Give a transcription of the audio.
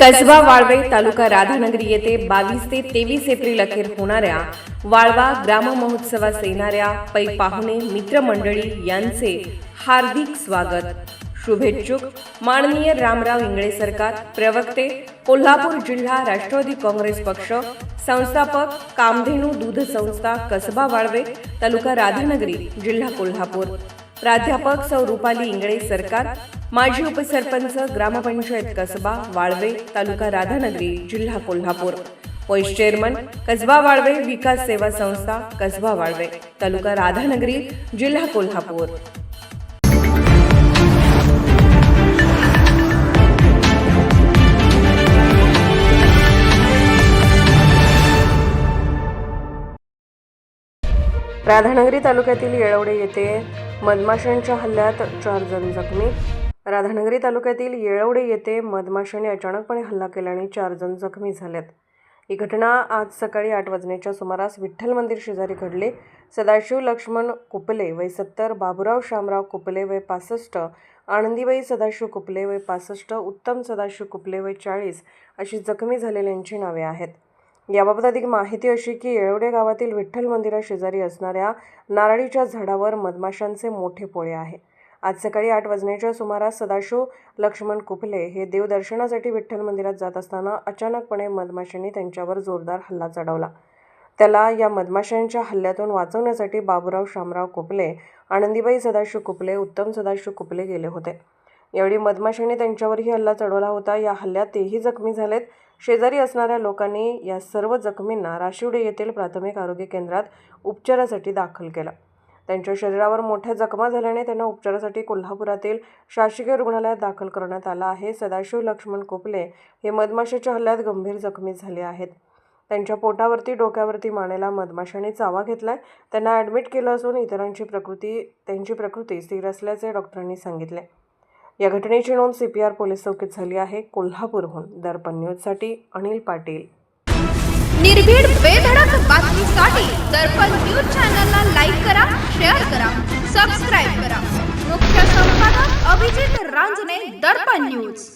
कसबा वाळवे तालुका राधानगरी येथे बावीस ते तेवीस एप्रिल अखेर होणाऱ्या वाळवा ग्राम महोत्सवास येणाऱ्या पै पाहुणे मित्रमंडळी यांचे हार्दिक स्वागत. शुभेच्छुक माननीय रामराव इंगळे सरकार प्रवक्ते कोल्हापूर जिल्हा राष्ट्रवादी काँग्रेस पक्ष संस्थापक कामधेनू दूध संस्था कसबा वाळवे तालुका राधानगरी जिल्हा कोल्हापूर. प्राध्यापक सौ रुपाली इंगळे सरकार माजी उपसरपंच ग्रामपंचायत कसबा वाळवे तालुका राधानगरी जिल्हा कोल्हापूर. व्हाईस चेअरमन कसबा वाळवे विकास सेवा संस्था कसबा वाळवे तालुका राधानगरी जिल्हा कोल्हापूर. राधानगरी तालुक्यातील येळवडे येथे मधमाशांच्या हल्ल्यात चार जण जखमी. राधानगरी तालुक्यातील येळवडे येथे मधमाशांनी अचानकपणे हल्ला केल्याने चार जण जखमी झालेत. ही घटना आज सकाळी आठ वाजण्याच्या सुमारास विठ्ठल मंदिर शेजारी घडली. सदाशिव लक्ष्मण कुपले वय सत्तर बाबुराव शामराव कुपले वय पासष्ट आनंदीबाई सदाशिव कुपले वय पासष्ट उत्तम सदाशिव कुपले वय चाळीस अशी जखमी झालेल्यांची नावे आहेत. याबाबत अधिक माहिती अशी की येळवडे गावातील विठ्ठल मंदिराशेजारी असणाऱ्या नारळीच्या झाडावर मधमाशांचे मोठे पोळे आहे. आज सकाळी आठ वाजण्याच्या सुमारास सदाशिव लक्ष्मण कुपले हे देवदर्शनासाठी विठ्ठल मंदिरात जात असताना अचानकपणे मधमाशांनी त्यांच्यावर जोरदार हल्ला चढवला. त्याला या मधमाशांच्या हल्ल्यातून वाचवण्यासाठी बाबुराव शामराव कुपले आनंदीबाई सदाशिव कुपले उत्तम सदाशिव कुपले गेले होते. यावेळी मधमाशांनी त्यांच्यावरही हल्ला चढवला होता. या हल्ल्यात तेही जखमी झालेत. शेजारी असणाऱ्या लोकांनी या सर्व जखमींना राशिवडे येथील प्राथमिक आरोग्य केंद्रात उपचारासाठी दाखल केलं. त्यांच्या शरीरावर मोठ्या जखमा झाल्याने त्यांना उपचारासाठी कोल्हापुरातील शासकीय रुग्णालयात दाखल करण्यात आला आहे. सदाशिव लक्ष्मण कोपले हे मधमाशाच्या हल्ल्यात गंभीर जखमी झाले आहेत. त्यांच्या पोटावरती डोक्यावरती मानेला मधमाशाने चावा घेतलाय. त्यांना ॲडमिट केलं असून इतरांची प्रकृती त्यांची प्रकृती स्थिर असल्याचे डॉक्टरांनी सांगितले. या घटनेची नोंद सी पी आर पोलीस चौकीत झाली आहे. कोल्हापूरहून दर्पण न्यूजसाठी अनिल पाटील. निर्भीड बेधडक बातमीसाठी दर्पण न्यूज चॅनलला लाईक करा शेअर करा सबस्क्राईब करा. मुख्य संपादक अभिजित रांजणे दर्पण न्यूज.